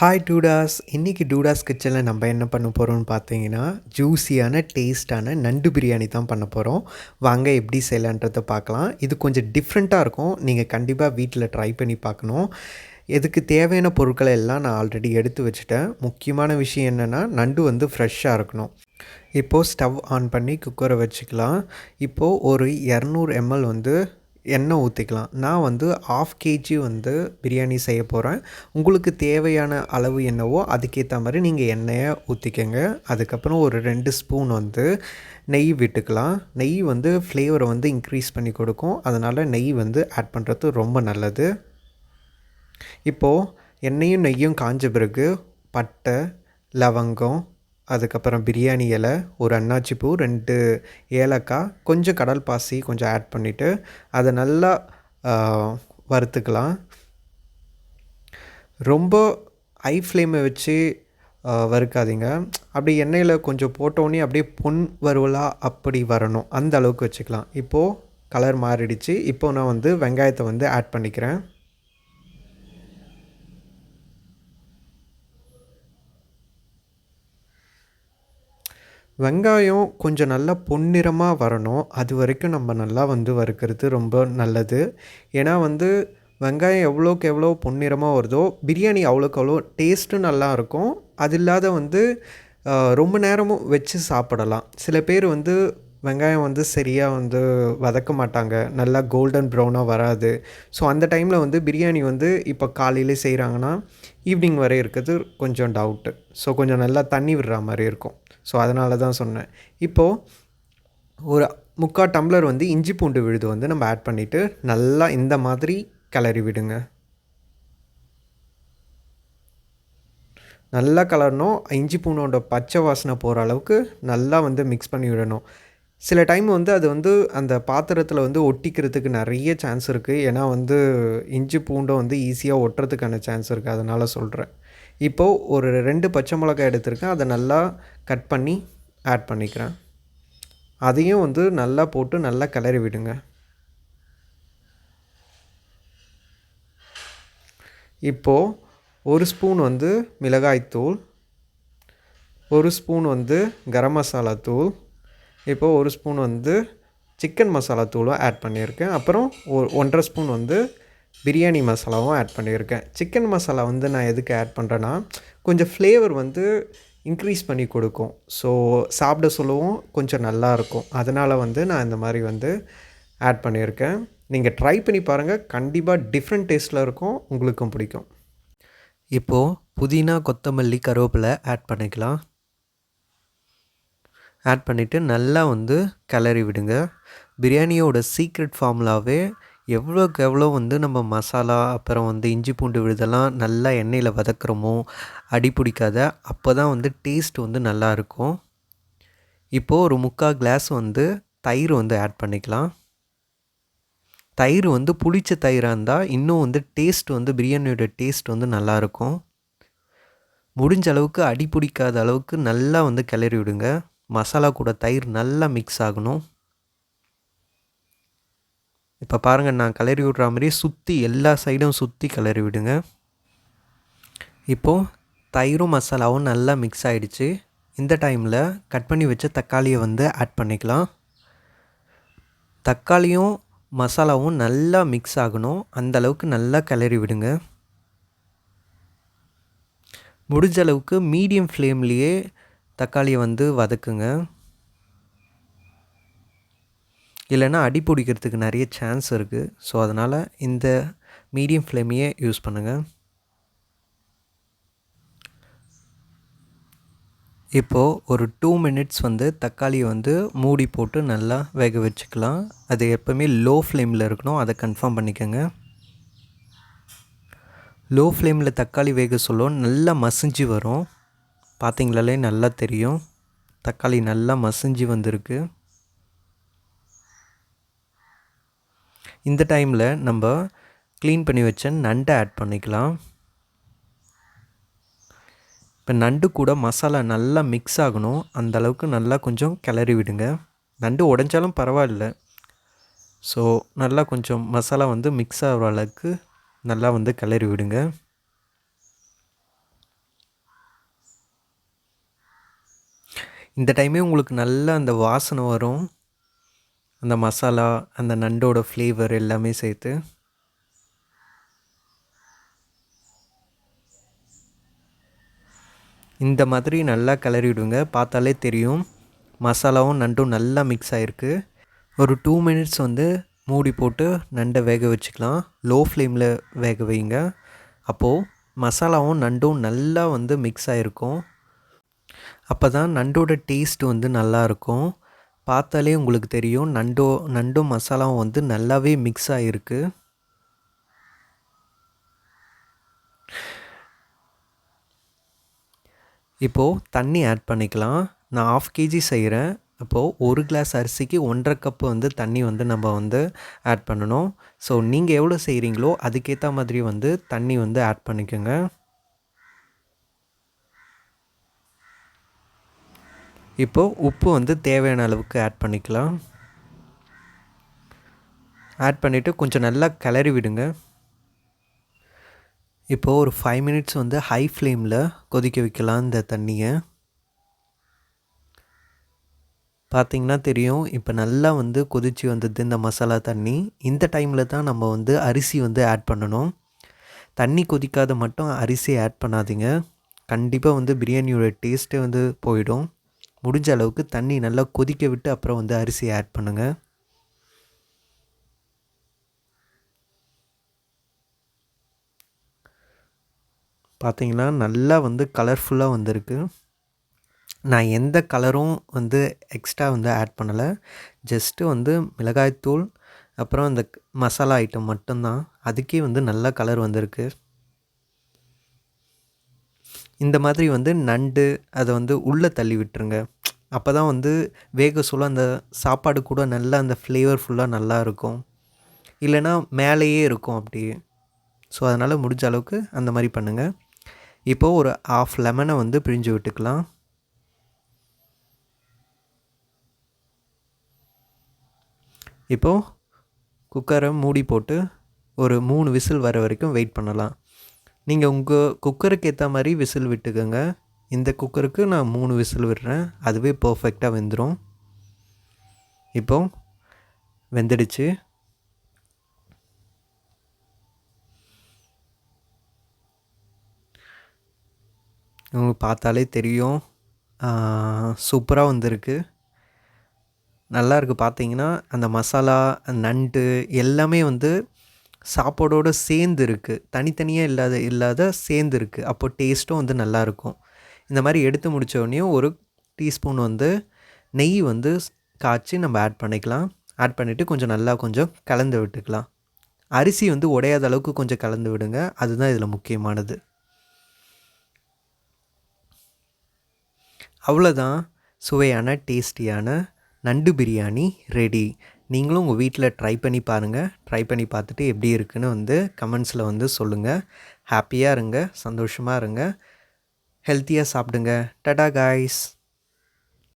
Hi டூடாஸ் இன்றைக்கி டூடாஸ் கிச்சனில் நம்ம என்ன பண்ண போகிறோம்னு பார்த்தீங்கன்னா ஜூஸியான டேஸ்ட்டான நண்டு பிரியாணி தான் பண்ண போகிறோம் வாங்க எப்படி செய்யலான்றதை பார்க்கலாம் இது கொஞ்சம் டிஃப்ரெண்ட்டாக இருக்கும். நீங்கள் கண்டிப்பாக வீட்டில் ட்ரை பண்ணி பார்க்கணும். இதுக்கு தேவையான பொருட்களை எல்லாம் நான் ஆல்ரெடி எடுத்து வச்சுட்டேன். முக்கியமான விஷயம் என்னென்னா நண்டு வந்து ஃப்ரெஷ்ஷாக இருக்கணும். இப்போது ஸ்டவ் ஆன் பண்ணி குக்கரை வச்சுக்கலாம். இப்போது ஒரு இரநூறு எம்எல் வந்து எண்ணெய் ஊற்றிக்கலாம் நான் வந்து ஆஃப் கேஜி வந்து பிரியாணி செய்ய போகிறேன் உங்களுக்கு தேவையான அளவு என்னவோ அதுக்கேற்ற மாதிரி நீங்கள் எண்ணெயை ஊற்றிக்கங்க அதுக்கப்புறம் ஒரு ரெண்டு ஸ்பூன் வந்து நெய் விட்டுக்கலாம். நெய் வந்து ஃப்ளேவரை வந்து இன்க்ரீஸ் பண்ணி கொடுக்கும். அதனால் நெய் வந்து ஆட் பண்ணுறது ரொம்ப நல்லது. இப்போது எண்ணெயும் நெய்யும் காஞ்ச பிறகு பட்டை லவங்கம் அதுக்கப்புறம் பிரியாணி இலை ஒரு அன்னாச்சி பூ ரெண்டு ஏலக்காய் கொஞ்சம் கடல் பாசி கொஞ்சம் ஆட் பண்ணிவிட்டு அதை நல்லா வறுத்துக்கலாம். ரொம்ப ஹை ஃப்ளேமை வச்சு வறுக்காதீங்க. அப்படி எண்ணெயில் கொஞ்சம் போட்டோன்னே அப்படியே பொன் வறுவலாக அப்படி வரணும். அந்த அளவுக்கு வச்சுக்கலாம். இப்போது கலர் மாறிடுச்சு. இப்போது நான் வந்து வெங்காயத்தை வந்து ஆட் பண்ணிக்கிறேன். வெங்காயம் கொஞ்சம் நல்லா பொன்னிறமாக வரணும். அது வரைக்கும் நம்ம நல்லா வந்து வறுக்கிறது ரொம்ப நல்லது. ஏன்னா வந்து வெங்காயம் எவ்வளோக்கு எவ்வளோ பொன்னிறமாக வருதோ பிரியாணி அவ்வளோக்கு அவ்வளோ டேஸ்ட்டும் நல்லா இருக்கும். அது இல்லாத வந்து ரொம்ப நேரமும் வச்சு சாப்பிடலாம். சில பேர் வந்து வெங்காயம் வந்து சரியாக வந்து வதக்க மாட்டாங்க. நல்லா கோல்டன் ப்ரௌனாக வராது. ஸோ அந்த டைமில் வந்து பிரியாணி வந்து இப்போ காலையிலே செய்கிறாங்கன்னா ஈவினிங் வரை இருக்கிறது கொஞ்சம் டவுட்டு ஸோ கொஞ்சம் நல்லா தண்ணி விடுற மாதிரி இருக்கும். ஸோ அதனால தான் சொன்னேன். இப்போது ஒரு முக்கால் டம்ளர் வந்து இஞ்சி பூண்டு விழுது வந்து நம்ம ஆட் பண்ணிவிட்டு நல்லா இந்த மாதிரி கிளறி விடுங்க. நல்லா கலரணும் இஞ்சி பூண்டோட பச்சை வாசனை போகிற அளவுக்கு நல்லா வந்து மிக்ஸ் பண்ணி விடணும். சில டைம் வந்து அது வந்து அந்த பாத்திரத்தில் வந்து ஒட்டிக்கிறதுக்கு நிறைய சான்ஸ் இருக்குது ஏன்னா வந்து இஞ்சி பூண்டை வந்து ஈஸியாக ஒட்டுறதுக்கான சான்ஸ் இருக்குது அதனால் சொல்கிறேன் இப்போது ஒரு ரெண்டு பச்சை மிளகாய் எடுத்திருக்கேன். அதை நல்லா கட் பண்ணி ஆட் பண்ணிக்கிறேன். அதையும் வந்து நல்லா போட்டு நல்லா கிளறி விடுங்க. இப்போது ஒரு ஸ்பூன் வந்து மிளகாய்த்தூள் ஒரு ஸ்பூன் வந்து கரம் மசாலா தூள் இப்போது ஒரு ஸ்பூன் வந்து சிக்கன் மசாலா தூளும் ஆட் பண்ணியிருக்கேன். அப்புறம் ஒரு ஒன்றரை ஸ்பூன் வந்து பிரியாணி மசாலாவும் ஆட் பண்ணியிருக்கேன். சிக்கன் மசாலா வந்து நான் எதுக்கு ஆட் பண்ணுறேன்னா கொஞ்சம் ஃப்ளேவர் வந்து இன்க்ரீஸ் பண்ணி கொடுக்கும். ஸோ சாப்பிட சொல்லவும் கொஞ்சம் நல்லாயிருக்கும் அதனால் வந்து நான் இந்த மாதிரி வந்து ஆட் பண்ணியிருக்கேன். நீங்கள் ட்ரை பண்ணி பாருங்கள் கண்டிப்பாக டிஃப்ரெண்ட் டேஸ்ட்டில் இருக்கும். உங்களுக்கும் பிடிக்கும். இப்போது புதினா கொத்தமல்லி கருவேப்பிலை ஆட் பண்ணிக்கலாம். ஆட் பண்ணிவிட்டு நல்லா வந்து கிளறி விடுங்க. பிரியாணியோட சீக்ரெட் ஃபார்முலாவே எவ்வளோக்கு எவ்வளோ வந்து நம்ம மசாலா அப்புறம் வந்து இஞ்சி பூண்டு விழுதெல்லாம் நல்லா எண்ணெயில் வதக்குறோமோ அடி பிடிக்காத அப்போ தான் வந்து டேஸ்ட் வந்து நல்லாயிருக்கும் இப்போது ஒரு முக்கால் கிளாஸ் வந்து தயிர் வந்து ஆட் பண்ணிக்கலாம். தயிர் வந்து புளிச்ச தயிராக இருந்தால் இன்னும் வந்து டேஸ்ட் வந்து பிரியாணியோட டேஸ்ட் வந்து நல்லாயிருக்கும் முடிஞ்ச அளவுக்கு அடி பிடிக்காத அளவுக்கு நல்லா வந்து கிளறி விடுங்க. மசாலா கூட தயிர் நல்லா மிக்ஸ் ஆகணும். இப்போ பாருங்கள் நான் கிளறி விட்ற மாதிரி சுற்றி எல்லா சைடும் சுற்றி கிளறி விடுங்க. இப்போது தயிரும் மசாலாவும் நல்லா மிக்ஸ் ஆகிடுச்சு இந்த டைமில் கட் பண்ணி வச்ச தக்காளியை வந்து ஆட் பண்ணிக்கலாம். தக்காளியும் மசாலாவும் நல்லா மிக்ஸ் ஆகணும். அந்தளவுக்கு நல்லா கிளறி விடுங்க. முடிஞ்ச அளவுக்கு மீடியம் ஃப்ளேம்லேயே தக்காளியை வந்து வதக்குங்க. இல்லைன்னா அடி பிடிக்கிறதுக்கு நிறைய சான்ஸ் இருக்குது ஸோ அதனால் இந்த மீடியம் ஃப்ளேமையே யூஸ் பண்ணுங்கள் இப்போது ஒரு டூ மினிட்ஸ் வந்து தக்காளியை வந்து மூடி போட்டு நல்லா வேக வச்சுக்கலாம். அது எப்போவுமே லோ ஃப்ளேமில் இருக்கணும். அதை கன்ஃபார்ம் பண்ணிக்கோங்க. லோ ஃப்ளேமில் தக்காளி வேக சொல்ல நல்லா மசிஞ்சு வரும். பார்த்தீங்களாலே நல்லா தெரியும். தக்காளி நல்லா மசிஞ்சு வந்திருக்கு. இந்த டைமில் நம்ம க்ளீன் பண்ணி வச்ச நண்டை ஆட் பண்ணிக்கலாம். இப்போ நண்டு கூட மசாலா நல்லா மிக்ஸ் ஆகணும். அந்த அளவுக்கு நல்லா கொஞ்சம் கிளறி விடுங்க. நண்டு உடஞ்சாலும் பரவாயில்ல. ஸோ நல்லா கொஞ்சம் மசாலா வந்து மிக்ஸ் ஆகிற அளவுக்கு நல்லா வந்து கிளறி விடுங்க. இந்த டைமே உங்களுக்கு நல்ல அந்த வாசனை வரும். அந்த மசாலா அந்த நண்டோட ஃப்ளேவர் எல்லாமே சேர்த்து. இந்த மாதிரி நல்லா கிளறி விடுங்க பார்த்தாலே தெரியும். மசாலாவும் நண்டும் நல்லா மிக்ஸ் ஆகிருக்கு ஒரு டூ மினிட்ஸ் வந்து மூடி போட்டு நண்டை வேக வச்சுக்கலாம். லோ ஃப்ளேமில் வேக வைங்க. அப்போது மசாலாவும் நண்டும் நல்லா வந்து மிக்ஸ் ஆகிருக்கும் அப்போ தான் நண்டோட டேஸ்ட் வந்து நல்லாயிருக்கும். பார்த்தாலே உங்களுக்கு தெரியும் நண்டோ நண்டும் மசாலாவும் வந்து நல்லாவே மிக்ஸ் ஆகிருக்கு இப்போது தண்ணி ஆட் பண்ணிக்கலாம். நான் ஆஃப் கேஜி செய்கிறேன் அப்போது ஒரு கிளாஸ் அரிசிக்கு ஒன்றரை கப்பு வந்து தண்ணி வந்து நம்ம வந்து ஆட் பண்ணணும். ஸோ நீங்கள் எவ்வளோ செய்கிறீங்களோ அதுக்கேற்ற மாதிரி வந்து தண்ணி வந்து ஆட் பண்ணிக்கோங்க. இப்போது உப்பு வந்து தேவையான அளவுக்கு ஆட் பண்ணிக்கலாம். ஆட் பண்ணிவிட்டு கொஞ்சம் நல்லா கிளறி விடுங்க. இப்போது ஒரு ஃபைவ் மினிட்ஸ் வந்து ஹை ஃப்ளேமில் கொதிக்க வைக்கலாம் இந்த தண்ணியை. பார்த்திங்கன்னா தெரியும் இப்போ நல்லா வந்து கொதிச்சு வந்தது இந்த மசாலா தண்ணி. இந்த டைமில் தான் நம்ம வந்து அரிசி வந்து ஆட் பண்ணணும். தண்ணி கொதிக்காத மட்டும் அரிசி ஆட் பண்ணாதீங்க. கண்டிப்பாக வந்து பிரியாணியோட டேஸ்ட்டே வந்து போயிடும். முடிஞ்ச அளவுக்கு தண்ணி நல்லா கொதிக்க விட்டு அப்புறம் வந்து அரிசியை ஆட் பண்ணுங்கள் பார்த்தீங்கன்னா நல்லா வந்து கலர்ஃபுல்லாக வந்திருக்கு. நான் எந்த கலரும் வந்து எக்ஸ்ட்ரா வந்து ஆட் பண்ணலை. ஜஸ்ட்டு வந்து மிளகாய்த்தூள் அப்புறம் அந்த மசாலா ஐட்டம் மட்டும்தான். அதுக்கே வந்து நல்ல கலர் வந்திருக்கு. இந்த மாதிரி வந்து நண்டு அதை வந்து உள்ளே தள்ளி விட்டுருங்க. அப்போ தான் வந்து வேக சொல்ல அந்த சாப்பாடு கூட நல்லா அந்த ஃப்ளேவர்ஃபுல்லாக நல்லா இருக்கும். இல்லைன்னா மேலேயே இருக்கும் அப்படியே ஸோ அதனால் முடிஞ்ச அளவுக்கு அந்த மாதிரி பண்ணுங்கள் இப்போது ஒரு ஆஃப் லெமனை வந்து பிழிஞ்சு விட்டுக்கலாம். இப்போது குக்கரை மூடி போட்டு ஒரு மூணு விசில் வர வரைக்கும் வெயிட் பண்ணலாம். நீங்கள் உங்கள் குக்கருக்கு ஏற்ற மாதிரி விசில் விட்டுக்கோங்க. இந்த குக்கருக்கு நான் மூணு விசில் விடுறேன். அதுவே பர்ஃபெக்டாக வெந்துடும் இப்போ வெந்துடுச்சு. உங்களுக்கு பார்த்தாலே தெரியும். சூப்பராக வந்திருக்கு. நல்லா இருக்குது பார்த்தீங்கன்னா அந்த மசாலா நண்டு எல்லாமே வந்து சாப்பாடோடு சேர்ந்து இருக்குது தனித்தனியாக இல்லாத இல்லாத சேர்ந்து இருக்குது அப்போது டேஸ்ட்டும் வந்து நல்லாயிருக்கும் இந்த மாதிரி எடுத்து முடித்தோடனே ஒரு டீஸ்பூன் வந்து நெய் வந்து காய்ச்சி நம்ம ஆட் பண்ணிக்கலாம். ஆட் பண்ணிவிட்டு கொஞ்சம் நல்லா கொஞ்சம் கலந்து விட்டுக்கலாம். அரிசி வந்து உடையாத அளவுக்கு கொஞ்சம் கலந்து விடுங்க. அதுதான் இதில் முக்கியமானது. அவ்வளோதான் சுவையான டேஸ்டியான நண்டு பிரியாணி ரெடி நீங்களும் உங்கள் வீட்டில் ட்ரை பண்ணி பாருங்கள் ட்ரை பண்ணி பார்த்துட்டு எப்படி இருக்குன்னு வந்து கமெண்ட்ஸில் வந்து சொல்லுங்கள் ஹாப்பியாக இருங்க. சந்தோஷமாக இருங்க. ஹெல்த்தியாக சாப்பிடுங்க. டடா காய்ஸ்